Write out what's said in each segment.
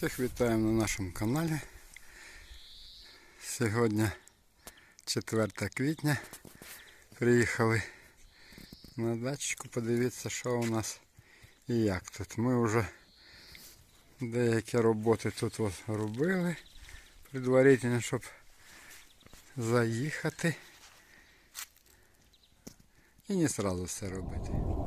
Всіх вітаємо на нашому каналі. Сьогодні 4 квітня. Приїхали на дачку подивитися, що у нас і як тут. Ми вже деякі роботи тут от робили предварительно, щоб заїхати. І не одразу все робити.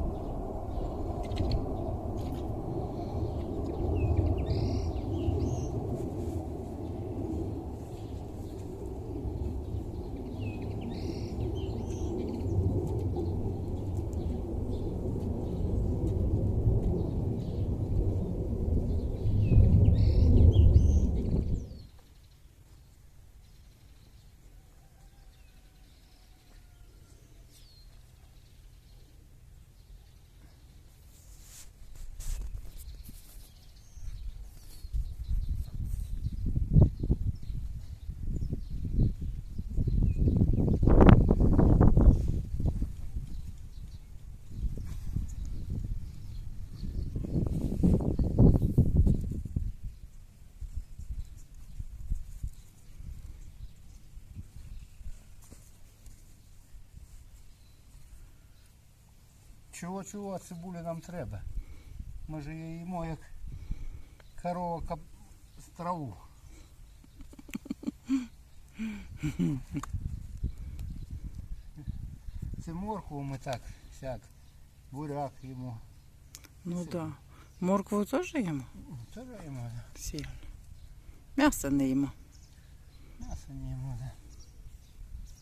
Чого чого цибулі нам треба? Ми ж її їмо як корова кап... з траву. Це моркву ми так, сяк, буряк їмо. Ну так. Да. Моркву теж їмо? Теж їмо, да. Сильно. М'ясо не їмо. м'ясо не їмо, да.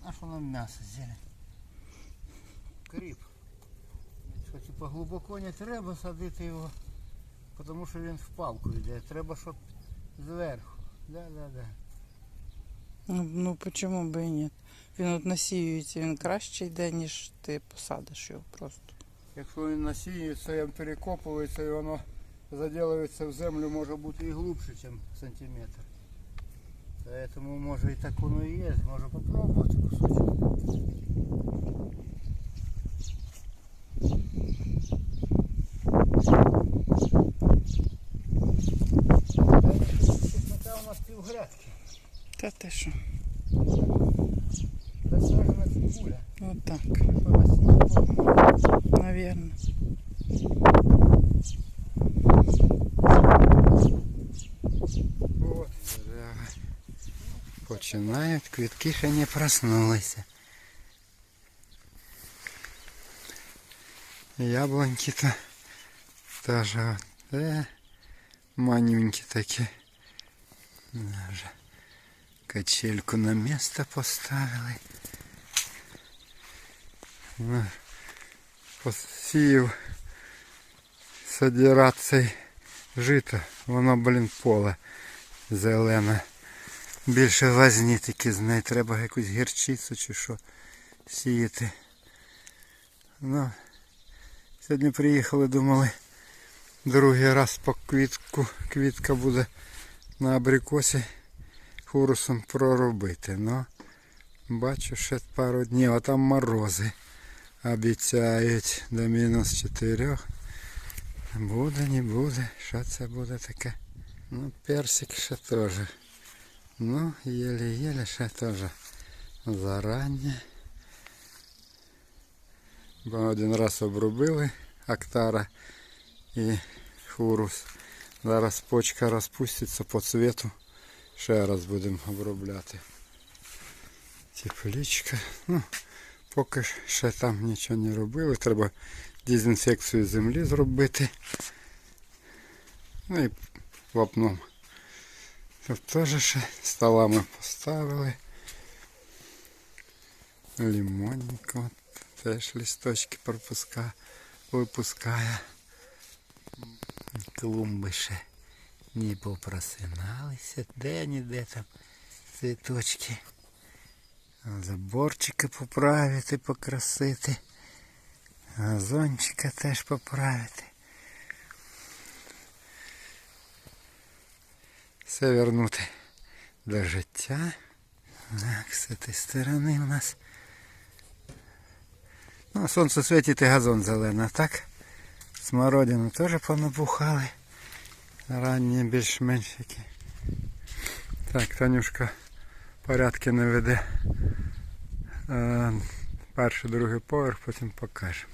А що нам м'ясо зелень? Кріп. Що типа глибоко не треба садити його, тому що він в палку йде. Треба, щоб зверху. Да, да, да. Ну, ну чому би і ні? Він от насіюється, він краще йде, ніж ти посадиш його просто. Якщо він насіюється, він перекопується і воно заділується в землю, може бути і глибше, ніж сантиметр. Поэтому може і так воно і є, може попробувати кусочок. Чеснока у нас півгрядки. Та ти що? Засажена цибуля. От так, Що насіння? навірно. Вот. Починають, квітки ще не проснулися. Яблоньки-то теж от, е, манюнькі такі. Вже качельку на місце поставили. Посів содирати жито, воно, блін, поле зелене. Більше возні таки з неї треба якусь гірчицю чи що сіяти. Ну, сьогодні приїхали, думали, другий раз по квітку, квітка буде на абрикосі хурусом проробити. Ну, бачу ще пару днів, а там морози обіцяють до мінус 4. Буде, не буде. Що це буде таке? Ну, персик ще теж. Ну, єле-єле ще теж зарані. Бо один раз обробили актара і хурус. Зараз почка розпуститься по цвету. Ще раз будемо обробляти. Тепличка. Ну, поки ще там нічого не робили. Треба дезінфекцію землі зробити. Ну і вапном. Тут теж ще столами поставили. Лимонник от, теж листочки пропуска, випускає. Клумби ще не попросиналися. Де-ніде там цвіточки. Заборчики поправити, покрасити. Газончика теж поправити. Все вернути до життя. Так, з цієї сторони у нас. Ну, сонце світить і газон зелений, так? Смородину теж понабухали. Ранні більш-менш які. Так, Танюшка порядки не веде. Е, перший, другий поверх, потім покажемо.